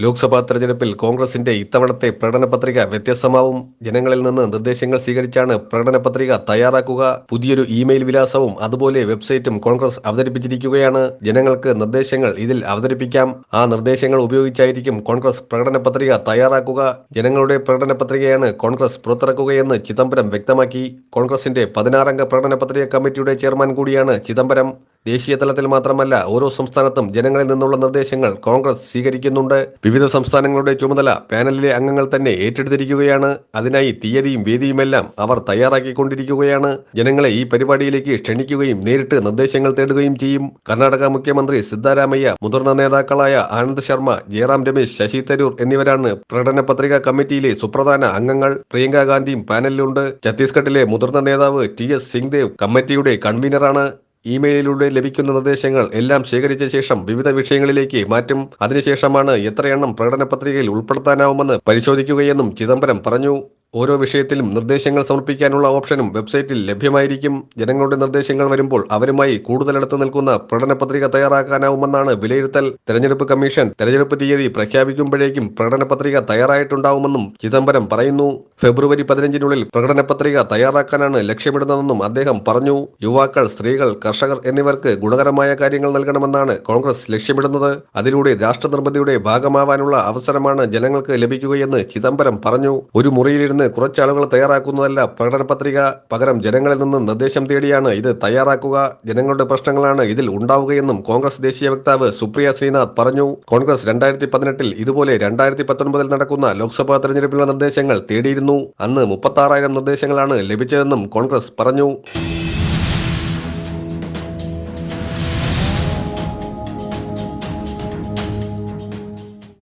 ലോക്സഭാ തെരഞ്ഞെടുപ്പിൽ കോൺഗ്രസിന്റെ ഇത്തവണത്തെ പ്രകടന പത്രിക വ്യത്യസ്തമാവും. ജനങ്ങളിൽ നിന്ന് നിർദ്ദേശങ്ങൾ സ്വീകരിച്ചാണ് പ്രകടന പത്രിക തയ്യാറാക്കുക. പുതിയൊരു ഇമെയിൽ വിലാസവും അതുപോലെ വെബ്സൈറ്റും കോൺഗ്രസ് അവതരിപ്പിച്ചിരിക്കുകയാണ്. ജനങ്ങൾക്ക് നിർദ്ദേശങ്ങൾ ഇതിൽ അവതരിപ്പിക്കാം. ആ നിർദ്ദേശങ്ങൾ ഉപയോഗിച്ചായിരിക്കും കോൺഗ്രസ് പ്രകടന പത്രിക തയ്യാറാക്കുക. ജനങ്ങളുടെ പ്രകടന പത്രികയാണ് കോൺഗ്രസ് പുറത്തിറക്കുകയെന്ന് ചിദംബരം വ്യക്തമാക്കി. കോൺഗ്രസിന്റെ പതിനാറംഗ പ്രകടന പത്രിക കമ്മിറ്റിയുടെ ചെയർമാൻ കൂടിയാണ് ചിദംബരം. ദേശീയ തലത്തിൽ മാത്രമല്ല ഓരോ സംസ്ഥാനത്തും ജനങ്ങളിൽ നിന്നുള്ള നിർദ്ദേശങ്ങൾ കോൺഗ്രസ് സ്വീകരിക്കുന്നുണ്ട്. വിവിധ സംസ്ഥാനങ്ങളുടെ ചുമതല പാനലിലെ അംഗങ്ങൾ തന്നെ ഏറ്റെടുത്തിരിക്കുകയാണ്. അതിനായി തീയതിയും വേദിയുമെല്ലാം അവർ തയ്യാറാക്കിക്കൊണ്ടിരിക്കുകയാണ്. ജനങ്ങളെ ഈ പരിപാടിയിലേക്ക് ക്ഷണിക്കുകയും നേരിട്ട് നിർദ്ദേശങ്ങൾ തേടുകയും ചെയ്യും. കർണാടക മുഖ്യമന്ത്രി സിദ്ധാരാമയ്യ മുതിർന്ന നേതാക്കളായ ആനന്ദ് ശർമ്മ ജയറാം രമേശ് ശശി തരൂർ എന്നിവരാണ് പ്രകടന പത്രിക കമ്മിറ്റിയിലെ സുപ്രധാന അംഗങ്ങൾ. പ്രിയങ്ക ഗാന്ധിയും പാനലിലുണ്ട്. ഛത്തീസ്ഗഡിലെ മുതിർന്ന നേതാവ് ടി എസ് സിംഗ്ദേവ് കമ്മിറ്റിയുടെ കൺവീനറാണ്. ഇമെയിലിലൂടെ ലഭിക്കുന്ന നിർദ്ദേശങ്ങൾ എല്ലാം ശേഖരിച്ച ശേഷം വിവിധ വിഷയങ്ങളിലേക്ക് മാറ്റും. അതിനുശേഷമാണ് എത്രയെണ്ണം പ്രകടന പത്രികയിൽ ഉൾപ്പെടുത്താനാവുമെന്ന് പരിശോധിക്കുകയെന്നും ചിദംബരം പറഞ്ഞു. ഓരോ വിഷയത്തിലും നിർദ്ദേശങ്ങൾ സമർപ്പിക്കാനുള്ള ഓപ്ഷനും വെബ്സൈറ്റിൽ ലഭ്യമായിരിക്കും. ജനങ്ങളുടെ നിർദ്ദേശങ്ങൾ വരുമ്പോൾ അവരുമായി കൂടുതലടുത്ത് നിൽക്കുന്ന പ്രകടന പത്രിക തയ്യാറാക്കാനാവുമെന്നാണ് വിലയിരുത്തൽ. തെരഞ്ഞെടുപ്പ് കമ്മീഷൻ തെരഞ്ഞെടുപ്പ് തീയതി പ്രഖ്യാപിക്കുമ്പോഴേക്കും പ്രകടന പത്രിക തയ്യാറായിട്ടുണ്ടാവുമെന്നും ചിദംബരം പറയുന്നു. ഫെബ്രുവരി പതിനഞ്ചിനുള്ളിൽ പ്രകടന പത്രിക തയ്യാറാക്കാനാണ് ലക്ഷ്യമിടുന്നതെന്നും അദ്ദേഹം പറഞ്ഞു. യുവാക്കൾ സ്ത്രീകൾ കർഷകർ എന്നിവർക്ക് ഗുണകരമായ കാര്യങ്ങൾ നൽകണമെന്നാണ് കോൺഗ്രസ് ലക്ഷ്യമിടുന്നത്. അതിലൂടെ രാഷ്ട്രനിർമ്മിതിയുടെ ഭാഗമാവാനുള്ള അവസരമാണ് ജനങ്ങൾക്ക് ലഭിക്കുകയെന്ന് ചിദംബരം പറഞ്ഞു. ഒരു മുറിയിലിരുന്ന് കുറച്ചാളുകൾ തയ്യാറാക്കുന്നതല്ല പ്രകടന പത്രിക പകരം ജനങ്ങളിൽ നിന്ന് നിർദ്ദേശം തേടിയാണ് ഇത് തയ്യാറാക്കുക. ജനങ്ങളുടെ പ്രശ്നങ്ങളാണ് ഇതിൽ ഉണ്ടാവുകയെന്നും കോൺഗ്രസ് ദേശീയ വക്താവ് സുപ്രിയ ശ്രീനാഥ് പറഞ്ഞു. കോൺഗ്രസ് രണ്ടായിരത്തി പതിനെട്ടിൽ ഇതുപോലെ രണ്ടായിരത്തി പത്തൊൻപതിൽ നടക്കുന്ന ലോക്സഭാ തെരഞ്ഞെടുപ്പിലുള്ള നിർദ്ദേശങ്ങൾ തേടിയിരുന്നു. അന്ന് മുപ്പത്തി നിർദ്ദേശങ്ങളാണ് ലഭിച്ചതെന്നും കോൺഗ്രസ് പറഞ്ഞു.